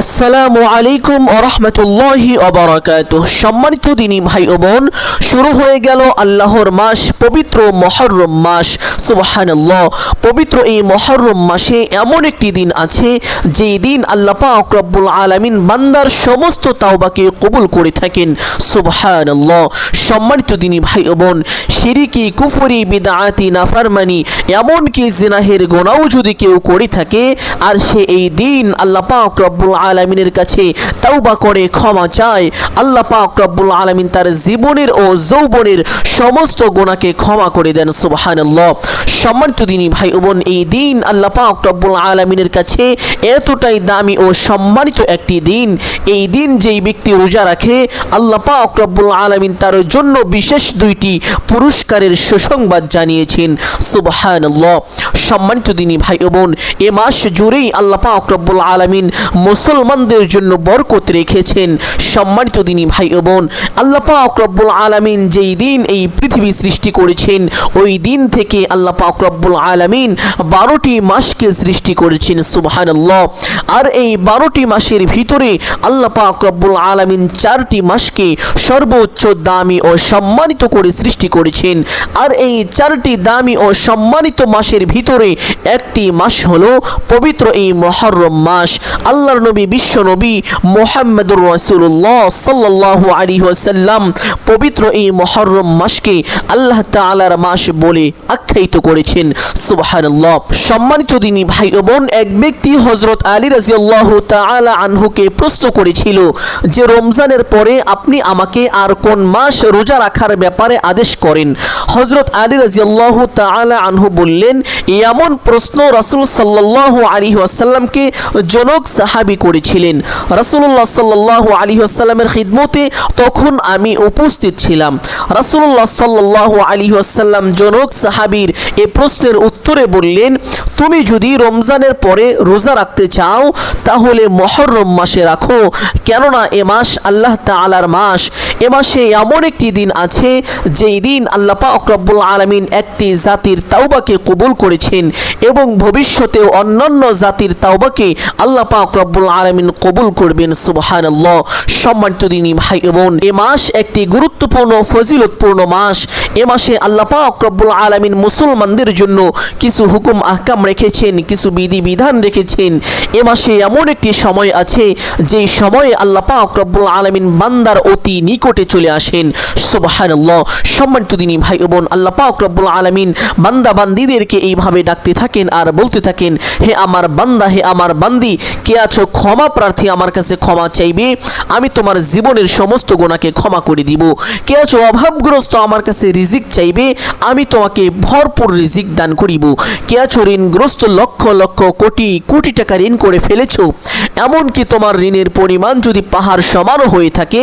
আসসালামু আলাইকুম ওরহমতুল্লাহি অবরাকাতুহ সম্মানিত দিনী ভাই ও বোন, শুরু হয়ে গেল আল্লাহর মাস, পবিত্র মহরম মাস। সুবহানাল্লাহ। পবিত্র এই মহরম মাসে এমন একটি দিন আছে, যেই দিন আল্লাহ পাক রব্বুল আলামিন বান্দার সমস্ত তাওবাকে কবুল করে থাকেন। সুবহানাল্লাহ। সম্মানিত দিনী ভাই ও বোন, শিরিকি, কুফরি, বিদআতি, নাফরমানি, এমনকি জিনাহের গোনাও যদি কেউ করে থাকে, আর সে এই দিন আল্লাহ পাক রব্বুল আলামিনের কাছে তাওবা করে, ক্ষমা চায়। আল্লাহ পাক রব্বুল আলামিন তার জীবনের ও যৌবনের সমস্ত গোনাকে ক্ষমা করে দেন, সুবহানাল্লাহ। সম্মানিত দিনী ভাই বোন, এই দিন আল্লাহ পাক রব্বুল আলামিনের কাছে এতটাই দামি ও সম্মানিত একটি দিন। এই দিন যেই ব্যক্তি রোজা রাখে, আল্লাহ পাক রব্বুল আলামিন তার জন্য বিশেষ দুইটি পুরস্কারের সুসংবাদ জানিয়েছেন, সুবহানাল্লাহ। সম্মানিত দিনী ভাই বোন, এ মাস জুড়েই আল্লাহ পাক রব্বুল আলামিন মুসলমানদের জন্য বরকত রেখেছেন সম্মানিত দিনী ভাই ও বোন, আল্লাহ পাক রব্বুল আলামিন যেই দিন এই পৃথিবী সৃষ্টি করেছেন, ওই দিন থেকে আল্লাহ পাক রব্বুল আলামিন বারোটি মাসকে সৃষ্টি করেছেন, সুবহানাল্লাহ। আর এই বারোটি মাসের ভিতরে আল্লাহ পাক রব্বুল আলামিন চারটি মাসকে সর্বোচ্চ দামি ও সম্মানিত করে সৃষ্টি করেছেন। আর এই চারটি দামি ও সম্মানিত মাসের ভিতরে একটি মাস হলো পবিত্র এই মহরম মাস। আল্লাহর নবী, বিশ্ব নবী মোহাম্মদুর রসুল্লাহ সাল্লাল্লাহু আলাইহি ওয়াসাল্লাম পবিত্র এই মহরম মাসকে আল্লাহ তাআলার মাস বলে আখ্যায়িত করেছেন। সুবহানাল্লাহ। সম্মানিত দিনী ভাই ও বোন, এক ব্যক্তি হযরত আলী রাদিয়াল্লাহু তাআলা আনহুকে প্রশ্ন করেছিল যে, রমজানের পরে আপনি আমাকে আর কোন মাস রোজা রাখার ব্যাপারে আদেশ করেন? হযরত আলী রাদিয়াল্লাহু তাআলা আনহু বললেন, এমন প্রশ্ন রাসূল সাল্লাল্লাহু আলাইহি ওয়াসাল্লামকে জনক সাহাবী করেছিলেন। রাসুল্লাহ সাল্লাহ আলী আসসালামের খিদমতে তখন আমি উপস্থিত ছিলাম। রাসুল্লাহ সাল্লাহ আলী আসসালাম জনক সাহাবির এ প্রশ্নের উত্তরে বললেন, তুমি যদি রমজানের পরে রোজা রাখতে চাও, তাহলে মহরম মাসে রাখো। কেননা এ মাস আল্লাহ তালার মাস। এ মাসে এমন একটি দিন আছে, যেই দিন আল্লাহ পাক রব্বুল আলামিন একটি জাতির তাওবাকে কবুল করেছেন এবং ভবিষ্যতেও অন্যান্য জাতির তাওবাকে আল্লাহ পাক রব্বুল আলামিন কবুল করবেন, সুবহানাল্লাহ। সম্মানিত দিনী ভাই বোন, এ মাস একটি গুরুত্বপূর্ণ, ফজিলতপূর্ণ মাস। এ মাসে আল্লাহ পাক রব্বুল আলামিন মুসলমানদের জন্য কিছু হুকুম, আহকাম রেখেছেন, কিছু বিধি বিধান রেখেছেন। এ মাসে এমন একটি সময় আছে, যেই সময়ে আল্লাহ পাক রব্বুল আলামিন বান্দার অতি নিকটে চলে আসেন। সুবহানাল্লাহ, সম্মানিত দিনী ভাই ও বোন, আল্লাহ পাক রব্বুল আলামিন বান্দা বান্দিদেরকে এইভাবে ডাকতে থাকেন আর বলতে থাকেন, হে আমার বান্দা, হে আমার বান্দি, কে আছো? ক্ষমা প্রার্থী আমার কাছে ক্ষমা চাইবে। আমি তোমার জীবনের সমস্ত গোনাকে ক্ষমা করে দিব। কে আছো? অভাবগ্রস্ত আমার কাছে রিজিক চাইবে। আমি তোমাকে ভরপুর রিজিক দান করিব। কে আছো? ঋণগ্রস্ত লক্ষ লক্ষ কোটি কোটি টাকা ঋণ করে ফেলেছ। এমনকি তোমার ঋণের পরিমাণ যদি পাহাড় সমান হয়ে থাকে,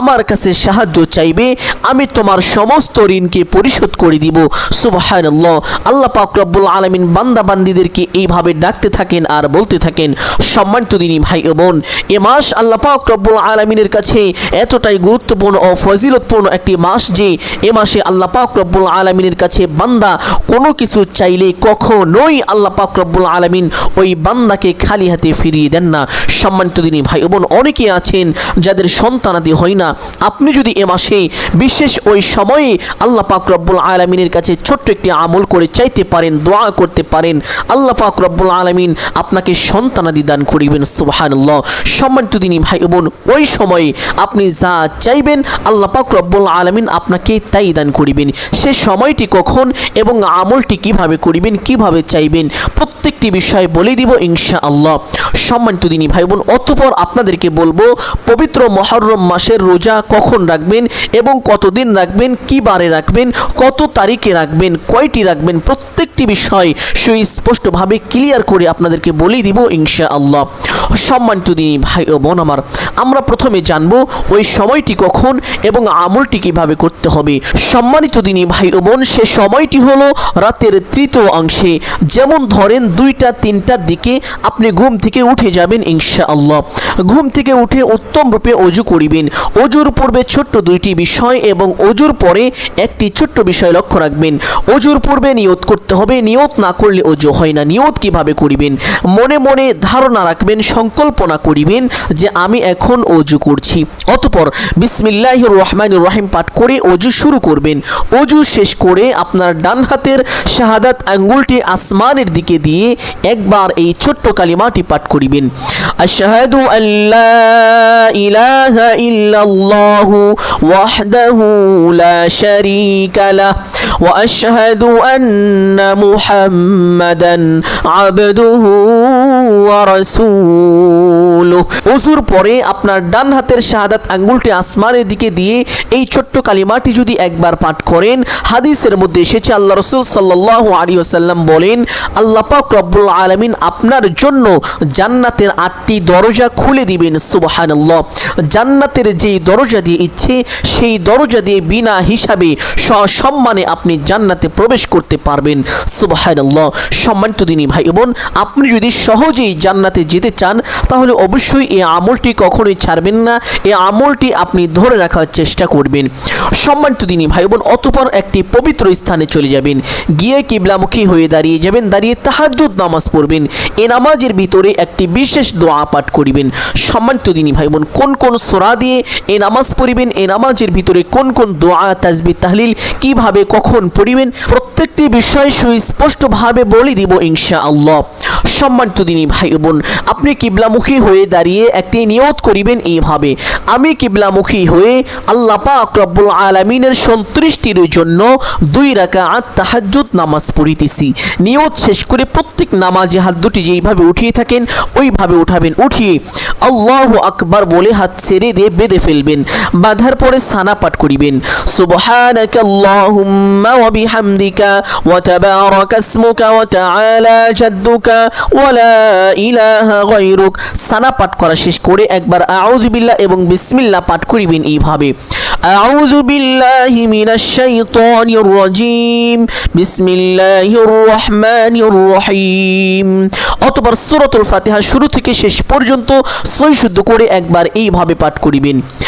আমার কাছে সাহায্য চাইবে, আমি তোমার সমস্ত ঋণকে পরিশোধ করে দিব। সুবহানাল্লাহ। আল্লাহ পাক রব্বুল আলামিন বান্দা বান্দিদেরকে এইভাবে ডাকতে থাকেন আর বলতে থাকেন, সম্মানিত দিনী ভাই ও বোন, এ মাস আল্লাহ পাক রব্বুল আলামিনের কাছে এতটাই গুরুত্বপূর্ণ ও ফজিলতপূর্ণ একটি মাস যে, এ মাসে আল্লাহ পাক রব্বুল আলামিনের কাছে বান্দা কোনো কিছু চাইলে কখনোই আল্লাহ পাক রব্বুল আলামিন ওই বান্দাকে খালি হাতে ফিরিয়ে দেন না। সম্মানিত দিনী ভাই ও বোন, অনেকে আছেন যাদের সন্তানাদি হয় না আপনি যদি এ মাসে বিশেষ ওই সময়ে আল্লাহ পাক রব্বুল আলমিনের কাছে ছোট্ট একটি আমল করে চাইতে পারেন, দোয়া করতে পারেন, আল্লাহ পাক রব্বুল আলমিন আপনাকে সন্তানাদি দান করিবেন, সুবহানাল্লাহ। সম্মানিত দিনী ভাই বোন, ওই সময়ে আপনি যা চাইবেন আল্লাহ পাক রব্বুল আলমিন আপনাকে তাই দান করিবেন। সে সময়টি কখন এবং আমলটি কীভাবে করিবেন, কীভাবে চাইবেন প্রত্যেকটি বিষয় বলে দিব ইনশা আল্লাহ সম্মানিত দিনী ভাই বোন অতপর আপনাদেরকে বলব, পবিত্র মহরম মাসের রোজা কখন রাখবেন এবং কতদিন রাখবেন, কি বারে রাখবেন, কত তারিখে রাখবেন, কয়টি রাখবেন, প্রত্যেকটি বিষয় সুস্পষ্টভাবে ক্লিয়ার করে আপনাদেরকে বলে দিব ইনশা আল্লাহ সম্মানিত দিনী ভাই ও বোন আমার, আমরা প্রথমে জানব ওই সময়টি কখন এবং আমলটি কীভাবে করতে হবে। সম্মানিত দিনী ভাই ও বোন, সে সময়টি হলো রাতের তৃতীয় অংশে। যেমন ধরেন দুইটা, তিনটার দিকে আপনি ঘুম থেকে উঠে যাবেন ইনশা আল্লাহ ঘুম থেকে উঠে উত্তম রূপে অজু করিবেন। অজুর পূর্বে ছোট্ট দুইটি বিষয় এবং অজুর পরে একটি ছোট্ট বিষয় লক্ষ্য রাখবেন। অজুর পূর্বে নিয়ত করতে হবে। নিয়ত না করলে অজু হয় না। নিয়ত কীভাবে করিবেন? মনে মনে ধারণা রাখবেন, সংকল্পনা করিবেন যে আমি এখন অজু করছি। অতপর বিসমিল্লাহ রহমান রহিম পাঠ করে অজু শুরু করবেন। অজু শেষ করে আপনার ডান হাতের শাহাদাত আঙ্গুলটি আসমানের দিকে দিয়ে একবার এই ছোট্ট কালিমাটি পাঠ করিবেন। আশহাদু আল্লাহ ইলাহা ইল্লাল্লাহু ওয়াহদাহু লা শারীকা লাহ ওয়া আশহাদু আন্না মুহাম্মাদান আবদুহু ওয়া রাসূলুহু। ওযুর পরে আপনার ডান হাতের শাহাদাত আঙ্গুলটি আসমানের দিকে দিয়ে এই ছোট্ট কালিমাটি যদি একবার পাঠ করেন, হাদিসের মধ্যে এসেছে, আল্লাহ রসুল সাল্লাহ আলী ওসাল্লাম বলেন, আল্লাহ পাক রব্বুল আলমিন আপনার জন্য জান্নাতের আটটি দরজা খুলে দিবেন, সুবহানাল্লাহ। জান্নাতের যেই দরজা দিয়ে ইচ্ছে, সেই দরজা দিয়ে বিনা হিসাবে সসম্মানে আপনি জান্নাতে প্রবেশ করতে পারবেন, সুবহানাল্লাহ। সম্মানিত দিনী ভাই বোন, আপনি যদি সহজেই জান্নাতে যেতে চান, তাহলে অবশ্যই এই আমলটি কখনোই ছাড়বেন না। এই আমলটি আপনি ধরে রাখার চেষ্টা করবেন। সম্মানিত দিনী ভাই বোন অতপর একটি পবিত্র স্থানে চলে যাবেন। গিয়ে কিবলামুখী হয়ে দাঁড়িয়ে যাবেন, দাঁড়িয়ে তাহাজ্জুদ নামাজ পড়বেন। এ নামাজের ভিতরে একটি বিশেষ দোয়া পাঠ করিবেন। সম্মানিত দিনী ভাই বোন কোন কোন সোরা দিয়ে এ নামাজ পড়িবেন এই নামাজের ভিতরে কোন কোন দোয়া তাজবি তাহলিল কীভাবে, কখন পড়িবেন, প্রত্যেকটি বিষয় সুস্পষ্টভাবে বলে দিব ইনশা আল্লাহ সম্মানিত দিনী ভাই বোন আপনি কিবলামুখী হয়ে দাঁড়িয়ে একটি নিয়ত করিবেন এইভাবে। আমি কিবলামুখী হয়ে আল্লাহ পাক রব্বুল আলমিনের সন্তুষ্টির জন্য দুই রাকা আত তাহাজ্জুদ নামাজ পড়িতেছি। নিয়ত শেষ করে প্রত্যেক নামাজে হাত দুটি যেইভাবে উঠিয়ে থাকেন, ওইভাবে উঠাবেন। উঠিয়ে আল্লাহ আকবার বলে হাত ছেড়ে দিয়ে বেঁধে ফেলবেন, বাঁধার পরে সানা পাঠ করিবেন। সুবহানাকা আল্লাহুম্মা ওয়া বিহামদিকা ওয়া তাবারাকা ইসমুকা ওয়া তাআলা জাদ্দুকা ওয়া পাঠ করা শেষ করে একবার আউজুবিল্লাহ এবং বিসমিল্লা পাঠ করিবেন এইভাবে। أعوذ بالله من الشيطان الرجيم بسم الله الرحمن রহিম। অতঃপর সূরাতুল ফাতিহা শুরু থেকে শেষ পর্যন্ত সই শুদ্ধ করে একবার এইভাবে পাঠ করিবেন।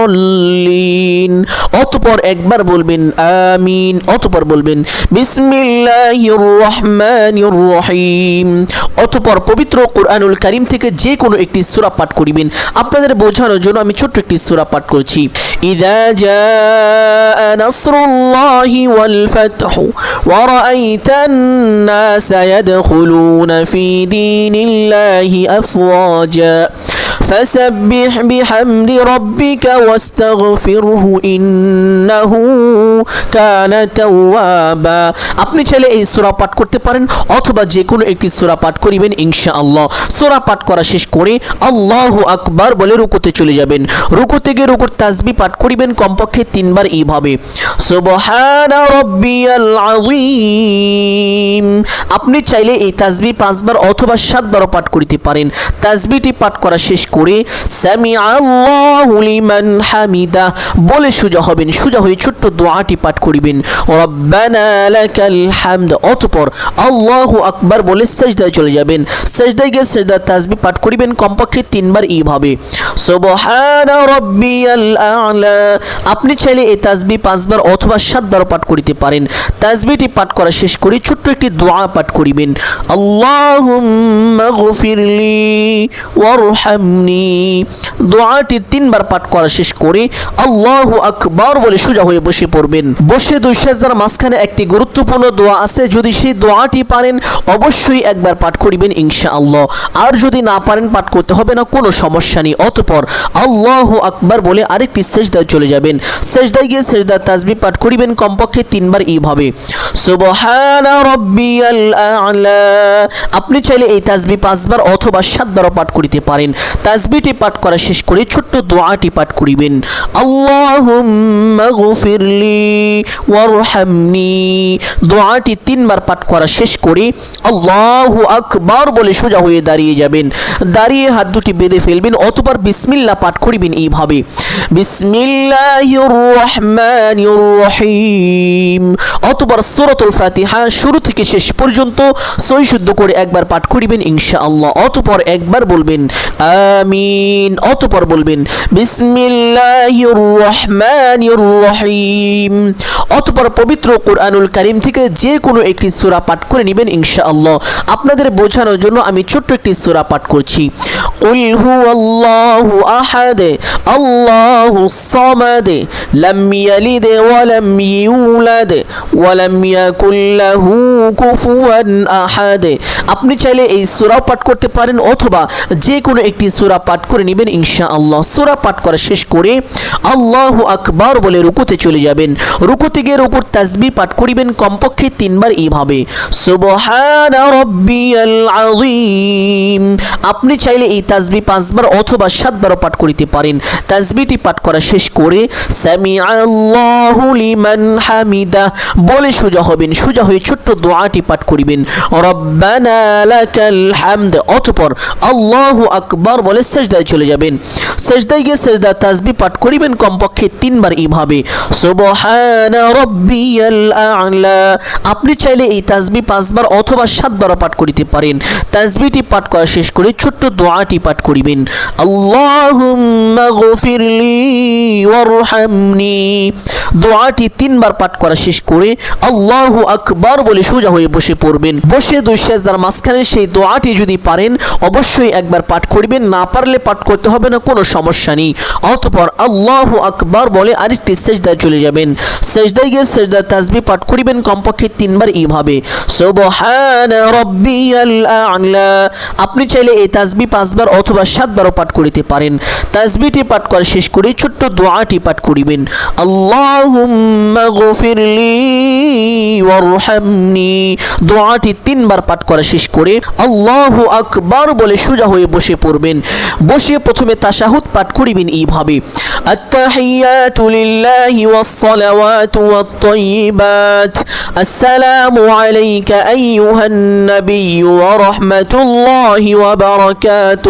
ওয়ালাদ-দাল্লিন অতঃপর একবার বলবেন আমিন অতঃপর বলবেন বিসমিল্লাহির রহমানির রহিম অতঃপর পবিত্র কোরআনুল কারীম থেকে যে কোনো একটি সূরা পাঠ করিবেন আপনাদের বোঝানোর জন্য আমি ছোট্ট একটি সূরা পাঠ করছি ইযা জাআ নাসরুল্লাহি ওয়াল ফাতহু ওয়া রাআইতান নাসা ইয়াদখুলুনা ফি দীনিল্লাহি আফওয়াজা فسبح بحمد ربك আপনি চাইলে এই সোরা পাঠ করতে পারেন, অথবা যে কোনো একটি সোরা পাঠ করিবেন, ইনশাআল্লাহ। সোরা পাঠ করা শেষ করে আল্লাহ আকবার বলে রুকুতে চলে যাবেন। রুকুতে গিয়ে রুকুর তাজবি পাঠ করিবেন, কমপক্ষে তিনবার এইভাবে। আপনি চাইলে এই তাজবি পাঁচবার অথবা সাতবারও পাঠ করিতে পারেন। তাজবিটি পাঠ করা শেষ করে সামি আল্লাহ লিমান হামিদা, বলে সোজা হবেন, সোজা হয়ে ছোট্ট দোয়াটি পাঠ করিবেন। অতঃপর আল্লাহু আকবার বলে সেজদায় চলে যাবেন। সেজদায় গিয়ে সেজদা তাসবি পাঠ করিবেন, কমপক্ষে তিনবার এইভাবে। আপনি চাইলে এই তাসবিহ পাঁচবার অথবা সাতবার পাঠ করিতে পারেন। তাজবিটি পাঠ করা শেষ করে ছোট্ট একটি দোয়া পাঠ করিবেন। ওয়ারহামনি। দোয়াটি তিনবার পাঠ করা শেষ করে আল্লাহ আকবার বলে সোজা হয়ে বসে পড়বেন। বসে দুই সাজদার মাঝখানে একটি গুরুত্বপূর্ণ দোয়া আছে। যদি সেই দোয়াটি পারেন, অবশ্যই একবার পাঠ করিবেন ইনশাআল্লাহ। আর যদি না পারেন, পাঠ করতে হবে না, কোনো সমস্যা নেই। অতপর আল্লাহু আকবার বলে আরেকটি সেজদায় চলে যাবেন। সেজদায় গিয়ে সেজদার তাসবিহ পাঠ করিবেন, কমপক্ষে তিনবার এইভাবে। আপনি চাইলে এই তাসবিহ পাঁচবার অথবা সাতবারও পাঠ করিতে পারেন। তাজবিটি পাঠ করা শেষ করে ছোট্ট দোয়াটি পাঠ করিবেন। দোয়াটি তিনবার পাঠ করা শেষ করে আল্লাহু আকবার বলে সোজা হয়ে দাঁড়িয়ে যাবেন। দাঁড়িয়ে হাত দুটি বেঁধে ফেলবেন, অতবার বিসমিল্লাহ পাঠ করিবেন এইভাবে। বিসমিল্লাহির রহমানির রহিম অতবার সূরাতুল ফাতিহা শুরু থেকে শেষ পর্যন্ত সই শুদ্ধ করে একবার পাঠ করিবেন ইনশাআল্লাহ। অতপর একবার বলবেন, আমিন। অতপর বলবেন বিসমিল্লাহির রহমানির রহিম অতপর পবিত্র কোরআনুল কারীম থেকে যে কোনো একটি সূরা পাঠ করে নেবেন ইনশাআল্লাহ। আপনাদের বোঝানোর জন্য আমি ছোট্ট একটি সূরা পাঠ করছি। হুয়াল্লাহু আহাদ আল্লাহুস সামাদ লাম ইয়ালিদ ওয়া লাম ইউলাদ ওয়া লাম ইয়াকুল লাহু কুফুয়ান আহাদ আপনি চাইলে এই সূরা পাঠ করতে পারেন অথবা যে কোনো একটি সূরা পাঠ করে নেবেন ইনশাআল্লাহ। সূরা পাঠ করা শেষ করে আল্লাহু আকবার বলে রুকুতে চলে যাবেন। রুকুতে গিয়ে রুকুর তাসবিহ পাঠ করিবেন কমপক্ষে তিনবার এইভাবে। সুবহান রাব্বিয়াল আযীম। আপনি চাইলে এই তাসবিহ পাঁচবার অথবা সাতবারও পাঠ করিতে পারেন। তাজবিটি পাঠ করা শেষ করে হামিদা বলে সোজা হবেন, সোজা হয়ে ছোট্ট দোয়াটি পাঠ করিবেন। রব্বানা লাকাল হামদ অতঃপর আল্লাহু আকবার বলে সেজদায় চলে যাবেন। সেজদায় গিয়ে সেজদা তাজবি পাঠ করিবেন, কমপক্ষে তিনবার এইভাবে আপনি চাইলে এই তাজবি পাঁচবার অথবা সাতবারও পাঠ করিতে পারেন। তাজবিটি পাঠ করা শেষ করে ছোট্ট দোয়াটি পাঠ করিবেন। দোয়াটি তিনবার পাঠ করা শেষ করে আল্লাহু আকবার বলে সোজা হয়ে বসে পড়বেন। বসে দুই সেজদার মাঝখানে সেই দোয়াটি যদি পারেন, অবশ্যই একবার পাঠ করবেন। না পারলে পাঠ করতে হবে না, কোনো সমস্যা নেই। অতপর আল্লাহু আকবার বলে আরেকটি সেজদায় চলে যাবেন। সেজদায় গিয়ে সেজদার তাসবিহ পাঠ করিবেন, কমপক্ষে তিনবার এইভাবে। সুবহান রাব্বিয়াল আ'লা। আপনি চাইলে এই তাজবি পাঁচবার অথবা সাতবারও পাঠ করিতে পারেন তাসবিহটি পাঠ করা শেষ করে ছোট্ট দোয়াটি পাঠ করিবেন আল্লাহুম্মা গফিরলি ওয়ারহামনি দোয়াটি তিনবার পাঠ করা শেষ করে আল্লাহু আকবার বলে সোজা হয়ে বসে পড়বেন বসে প্রথমে তাশাহুদ পাঠ করিবেন এইভাবে التحيات لله والصلوات والطيبات السلام عليك أيها النبي ورحمة الله وبركاته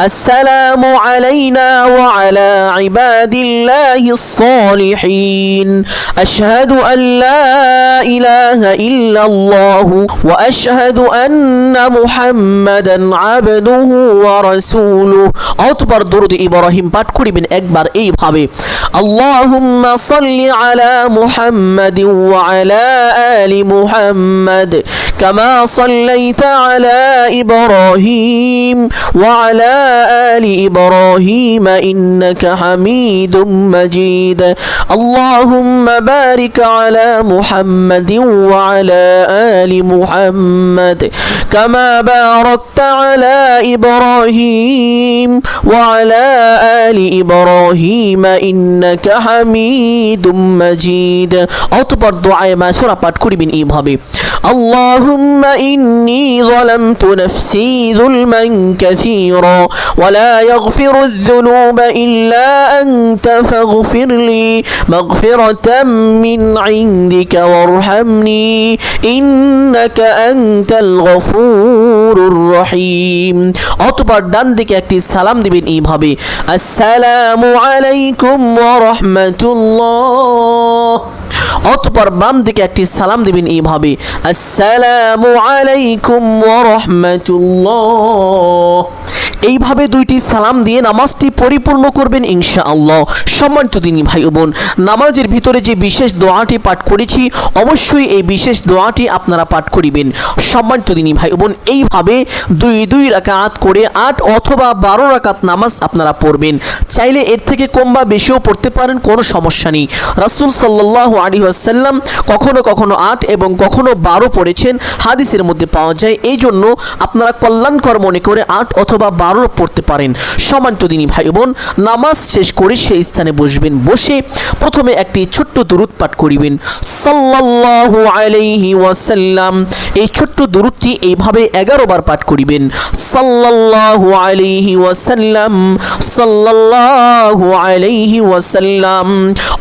السلام علينا وعلى عباد الله الصالحين أشهد أن لا إله إلا الله وأشهد أن محمدا عبده ورسوله অতবার দরুদ ইব্রাহিম পাঠ করিবেন একবার এইভাবে اللهم صل على محمد وعلى آل محمد كما صليت على إبراهيم وعلى آل إبراهيم إنك حميد مجيد اللهم بارك على محمد وعلى آل محمد كما باركت على إبراهيم وعلى آل إبراهيم إنك حميد مجيد অতপর দোয়ায় মাসুরা পাঠ করিবেন এইভাবে اللهم إني ظلمت نفسي ظلما كثيرا ولا يغفر الذنوب إلا أنت فاغفر لي مغفرة من عندك وارحمني إنك أنت الغفور الرحيم অতপর ডান দিকে একটি সালাম দিবেন এইভাবে আসসালামু আলাইকুম ওয়া রাহমাতুল্লাহ অতপর বাম দিকে একটি সালাম দিবেন এইভাবে আসসালামু আলাইকুম ওয়া রাহমাতুল্লাহ এইভাবে দুইটি সালাম দিয়ে নামাজটি পরিপূর্ণ করবেন ইনশাআল্লাহ। সম্মানিত দিনী ভাই বোন, নামাজের ভিতরে যে বিশেষ দোয়াটি পাঠ করেছি, অবশ্যই এই বিশেষ দোয়াটি আপনারা পাঠ করিবেন। সম্মানিত দিনী ভাই বোন, এইভাবে দুই দুই রাকাত করে আট অথবা বারো রাকাত নামাজ আপনারা পড়বেন। চাইলে এর থেকে কম বা বেশিও পড়তে পারেন, কোনো সমস্যা নেই। রাসুল সাল্লাহ আলী আসাল্লাম কখনো কখনো আট এবং কখনো বারো পড়েছেন, হাদিসের মধ্যে পাওয়া যায়। এই জন্য আপনারা কল্যাণকর মনে করে আট অথবা বারো আরও পড়তে পারেন। সমান তো দিনী ভাই বোন, নামাজ শেষ করে সেই স্থানে বসবেন। বসে প্রথমে একটি ছোট্ট দুরুদ পাঠ করিবেন। সাল্লাল্লাহু আলাইহি ওয়াসাল্লাম এই ছোট্ট দুরুদটি এইভাবে এগারো বার পাঠ করিবেন। সাল্লাল্লাহু আলাইহি ওয়াসাল্লাম, সাল্লাল্লাহু আলাইহি ওয়াসাল্লাম,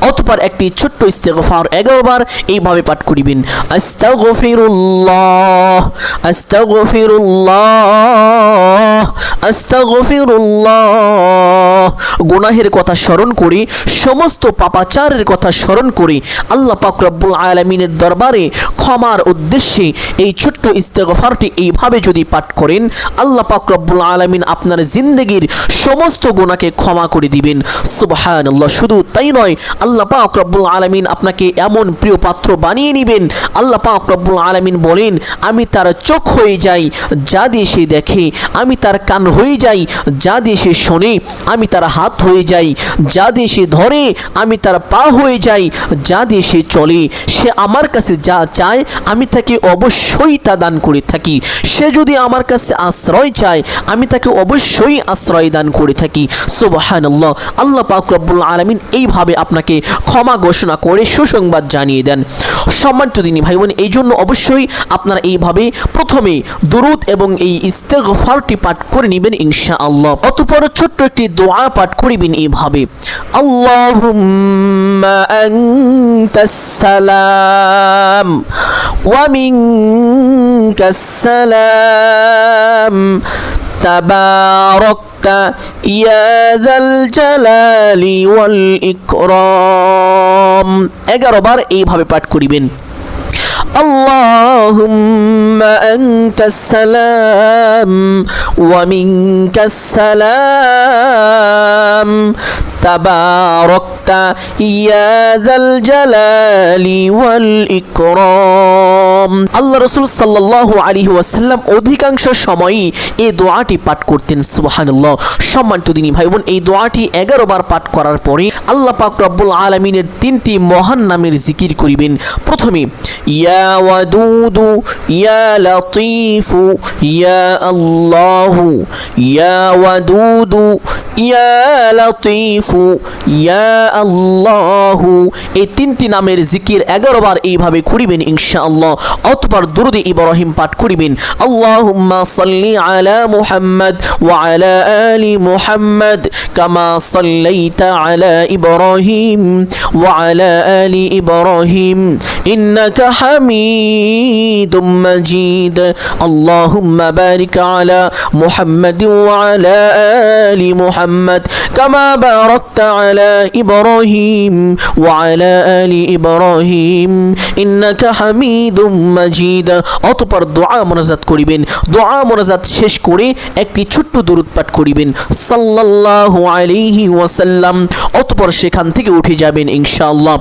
অতঃপর একটি ছোট্ট ইস্তেগফার এগারো বার এইভাবে পাঠ করিবেন। আস্তাগফিরুল্লাহ আস্তাগফিরুল্লাহ আস্তাগফিরুল্লাহ গুনাহের কথা স্মরণ করি সমস্ত পাপাচারের কথা স্মরণ করি। আল্লাহ পাক আলামিনের দরবারে ক্ষমার উদ্দেশ্যে এই ছোট্ট ইস্তেগফারটি এইভাবে যদি পাঠ করেন, আল্লাহ পাক রব্বুল আলামিন আপনার জিন্দগির সমস্ত গুনাহকে ক্ষমা করে দিবেন। সুবহানাল্লাহ, শুধু তাই নয়, আল্লাহ পাক রব্বুল আলামিন আপনাকে এমন প্রিয় পাত্র বানিয়ে নেবেন। আল্লাহ পাক রব্বুল আলামিন বলেন, আমি তার চোখ হয়ে যাই, যা দিয়ে সে দেখে, আমি তার কান হয়ে যাই, যা দিয়ে সে শোনে, আমি তার হাত হয়ে যাই, যা দিয়ে সে ধরে, আমি তার পা হয়ে যাই, যা দিয়ে সে চলে, সে আমার কাছে যা চায় আমি তাকে অবশ্যই তা দান করে থাকি। সে যদি আমার কাছে আশ্রয় চায়, আমি তাকে অবশ্যই আশ্রয় দান করে থাকি। সুবহানাল্লাহ। আল্লাহ পাক রব্বুল আলামিন এইভাবে আপনাকে ক্ষমা ঘোষণা করে সুসংবাদ জানিয়ে দেন। সম্মানিত দিনী ভাই বোন এই জন্য অবশ্যই আপনারা এইভাবে প্রথমে দুরুদ এবং এই ইস্তেগফারটি পাঠ করে নেবেন ইনশাআল্লাহ। অতঃপর ছোট্ট একটি দোয়া পাঠ করিবেন এইভাবে। আল্লাহুম্মা আনতাস সালাম। ওয়া মিনকাস সালাম تباركت يا ذا الجلال والإكرام এগারো বার এইভাবে পাঠ করিবেন اللهم أنت السلام ومنك السلام تباركت আল্লাহ রসুল সাল্লাহ আলী ওয়াসাল্লাম অধিকাংশ সময়ই এই দোয়াটি পাঠ করতেন, সুবাহানুল্লাহ। সম্মানিত দিনী ভাই বোন এই দোয়াটি এগারো বার পাঠ করার পরে আল্লাহ পাক রব্বুল আলমিনের তিনটি মহান নামের জিকির করিবেন। প্রথমে, ইয়া ওয়াদুদু, ইয়া লতিফু, ইয়া আল্লাহু, ইয়া ওয়াদুদু, ইয়া লতিফু, ইয়া আল্লাহু এই তিনটি নামের জিকির এগারো বার এইভাবে করিবেন ইনশাআল্লাহ। অতপর দুরুদে ইব্রাহিম পাঠ করিবেন, আল্লাহুম্মা সাল্লি আলা মুহাম্মদ ওয়া আলা মুহাম্মদ কামা সাল্লাইতা আলা ইব্রাহিম ওয়া আলা ইব্রাহিম। ইন্নাকা হামিদুম মাজিদ। আল্লাহুম্মা বারিক আলা মুহাম্মদ ওয়া আলা আলি মুহাম্মদ কামা বারাকতা আলা ওয়া আলা আলি ইব্রাহিম ইন্নাকা হামিদুম মাজিদ অতঃপর দোয়া মোনাজাত করিবেন। দোয়া মোনাজাত শেষ করে একটি ছোট্ট দরুদ পাঠ করিবেন। সাল্লাল্লাহু আলাইহি ওয়াসাল্লাম। অতঃপর সেখান থেকে উঠে যাবেন ইনশাআল্লাহ।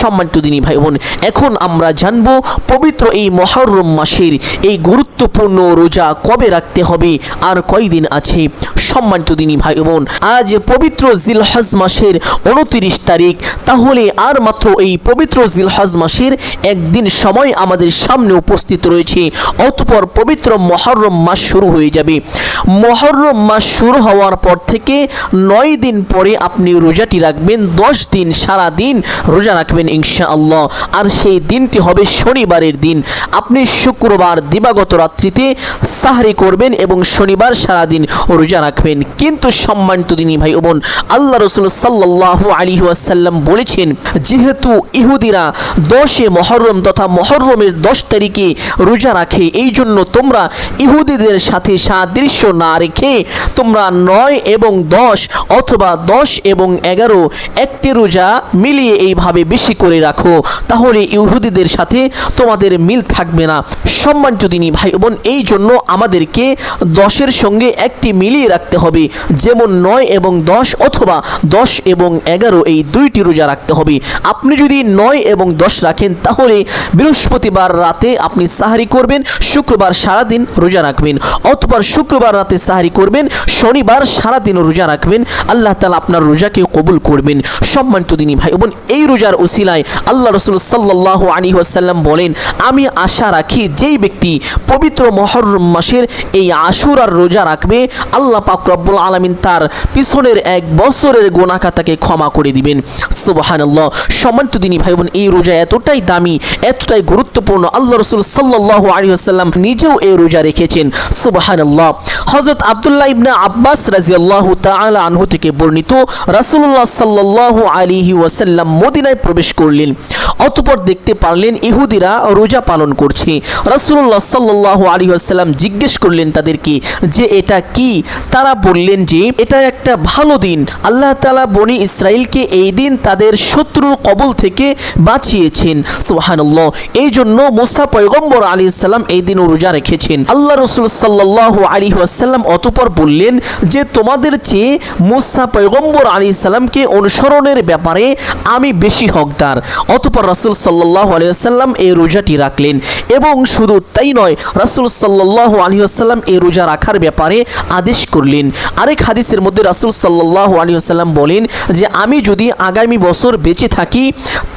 সম্মানিত দিনী ভাই বোন এখন আমরা জানব পবিত্র এই মহরম মাসের এই গুরুত্বপূর্ণ রোজা কবে রাখতে হবে আর কয়দিন আছে। সম্মানিত দিনী ভাই বোন আজ পবিত্র জিলহজ মাসের উনত্রিশ তারিখ। তাহলে আর মাত্র এই পবিত্র জিলহজ মাসের একদিন সময় আমাদের সামনে উপস্থিত রয়েছে। অতপর পবিত্র মহরম মাস শুরু হয়ে যাবে। মহরম মাস শুরু হওয়ার পর থেকে নয় দিন পরে আপনি রোজাটি রাখবেন, দশ দিন সারা দিন রোজা রাখবেন ইনশাআল্লাহ। আর সেই দিনটি হবে শনিবারের দিন। আপনি শুক্রবার দিবাগত রাত্রিতে সাহারি করবেন এবং শনিবার সারা দিন রোজা রাখবেন। কিন্তু সম্মানিত দিনী ভাই বোন, আল্লাহ রসুল সাল্লাহ আলী ওয়াসাল্লাম বলেছেন, যেহেতু ইহুদিরা দশে মহরম তথা মহরমের দশ তারিখে রোজা রাখে এই জন্য তোমরা ইহুদিদের সাথে সাদৃশ্য না রেখে তোমরা নয় এবং দশ অথবা দশ এবং এগারো একটি রোজা মিলিয়ে এইভাবে বেশি করে রাখো। তাহলে ইহুদিদের সাথে তোমাদের মিল থাকবে না। সম্মানিত দিনী ভাই বোন এই জন্য আমাদেরকে দশের সঙ্গে একটি মিলিয়ে রাখতে হবে। যেমন নয় এবং দশ অথবা দশ এবং এগারো এই দুইটি রোজা রাখতে হবে। আপনি যদি নয় এবং দশ রাখেন, তাহলে বৃহস্পতিবার রাতে আপনি সাহারি করবেন, শুক্রবার সারাদিন রোজা রাখবেন। অথবা শুক্রবার রাতে সাহারি করবেন, শনিবার সারাদিন রোজা রাখবেন। আল্লাহ তালা আপনার রোজাকে কবুল করবেন। সম্মানিত দিনী ভাই বোন, এই রোজার ওসিলায় আল্লাহ রসুল সাল্লাহ আলী ওয়াসাল্লাম বলেন, আমি আশা রাখি যেই ব্যক্তি পবিত্র মহরম মাসের এই আশুরার রোজা রাখবে, আল্লাহ পাক রব্বুল আলমিন তার পিছনের এক বছরের গোনাকা তাকে ক্ষমা করে দিবেন। সুবাহানাল্লাহ। সম্মানিত দিনী ভাই বোন এই রোজা এতটাই দামি, এতটাই গুরুত্বপূর্ণ। আল্লাহ রসুল সাল্লাহ আলী আসাল্লাম নিজেও এই রোজা রেখেছেন। সুবাহানাল্লাহ। হজরত আবদুল্লাহ ইবনে আব্বাস রাজিয়াল্লাহ তাআলা আনহু থেকে বর্ণিত রাসূলুল্লাহ সাল্লাল্লাহু আলাইহি ওয়াসাল্লাম মদিনায় প্রবেশ করলেন। অতঃপর দেখতে পারলেন ইহুদিরা রোজা পালন করছে। রাসূলুল্লাহ সাল্লাল্লাহু আলাইহি ওয়াসাল্লাম জিজ্ঞেস করলেন তাদেরকে যে এটা কি? তারা বললেন যে, এটা একটা ভালো দিন। আল্লাহ তালা বনি ইসরাইলকে এই দিন তাদের শত্রুর কবল থেকে বাঁচিয়েছেন। সুবহানাল্লাহ। এই জন্য মুসা পয়গম্বর আলাইহিস সালাম এই দিন রোজা রেখেছেন। আল্লাহ রসুল সাল্লাল্লাহু আলাইহি ওয়াসাল্লাম অতঃপর বললেন যে, তোমাদের চেয়ে মুসা পয়গম্বর আলী সাল্লামকে অনুসরণের ব্যাপারে আমি বেশি হকদার। অতপর রাসুল সাল্লাহ আলিয়াল্লাম এই রোজাটি রাখলেন এবং শুধু তাই নয়, রাসুল সাল্লাহ আলিয়াল্লাম এই রোজা রাখার ব্যাপারে আদেশ করলেন। আরেক হাদিসের মধ্যে রাসুল সাল্লাহ আলিয়াল্লাম বলেন যে, আমি যদি আগামী বছর বেঁচে থাকি,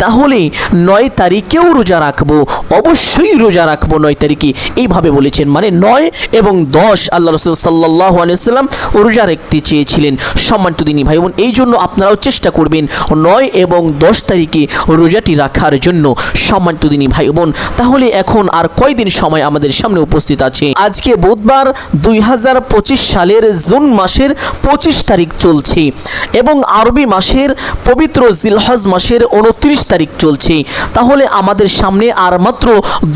তাহলে নয় তারিখেও রোজা রাখব। অবশ্যই রোজা রাখব নয় তারিখে। এইভাবে বলেছেন। মানে নয় এবং দশ আল্লাহ রসুল সাল্লাহ আলিয়াল্লাম রোজা রাখতে চেয়েছিলেন সম্মানিত দিনী ভাই বোন। এই জন্য আপনারাও চেষ্টা করবেন নয় এবং দশ তারিখে রোজাটি রাখার জন্য সম্মানিত দিনী ভাই বোন। তাহলে এখন আর কয়দিন সময় আমাদের সামনে উপস্থিত আছে? আজকে বুধবার দুই হাজার পঁচিশ সালের জুন মাসের পঁচিশ তারিখ চলছে এবং আরবি মাসের পবিত্র জিলহজ মাসের উনত্রিশ তারিখ চলছে। তাহলে আমাদের সামনে আর মাত্র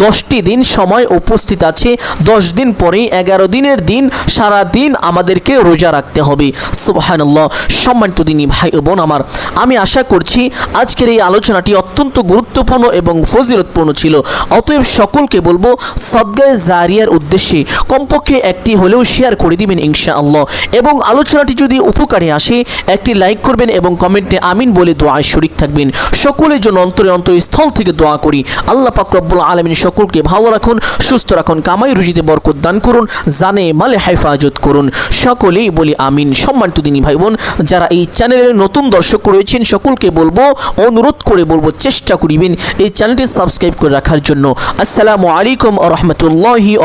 দশটি দিন সময় উপস্থিত আছে। দশ দিন পরেই এগারো দিনের দিন সারা দিন আমাদেরকে রোজা রাখতে হবে। সুবহানাল্লাহ। সম্মানিত দিনী ভাই বোন আমার, আমি আশা করছি আজকের এই আলোচনাটি অত্যন্ত গুরুত্বপূর্ণ এবং ফজিলতপূর্ণ ছিল। অতএব সকলকে বলব, সদ্গায় জারিয়ার উদ্দেশ্যে কমপক্ষে একটি হলেও শেয়ার করে দিবেন ইনশাআল্লাহ। এবং আলোচনাটি যদি উপকারে আসে, একটি লাইক করবেন এবং কমেন্টে আমিন বলে দোয়ায় শরিক থাকবেন। সকলের জন্য অন্তরে অন্তর স্থল থেকে দোয়া করি। আল্লাহ পাক রব্বুল আলমিন সকলকে ভালো রাখুন, সুস্থ রাখুন, কামাই রুজিতে বরকত দান করুন, জানে মালে হেফাজত করুন। সকলেই বলি আমিন। সম্মানিত দিনী ভাই বোন, যারা এই চ্যানেলের নতুন দর্শক রয়েছেন, সকলকে বলব, অনুরোধ করে বলব, চেষ্টা করিবেন এই চ্যানেলটি সাবস্ক্রাইব করে রাখার জন্য। আসসালামু আলাইকুম আ রহমতুল্লাহি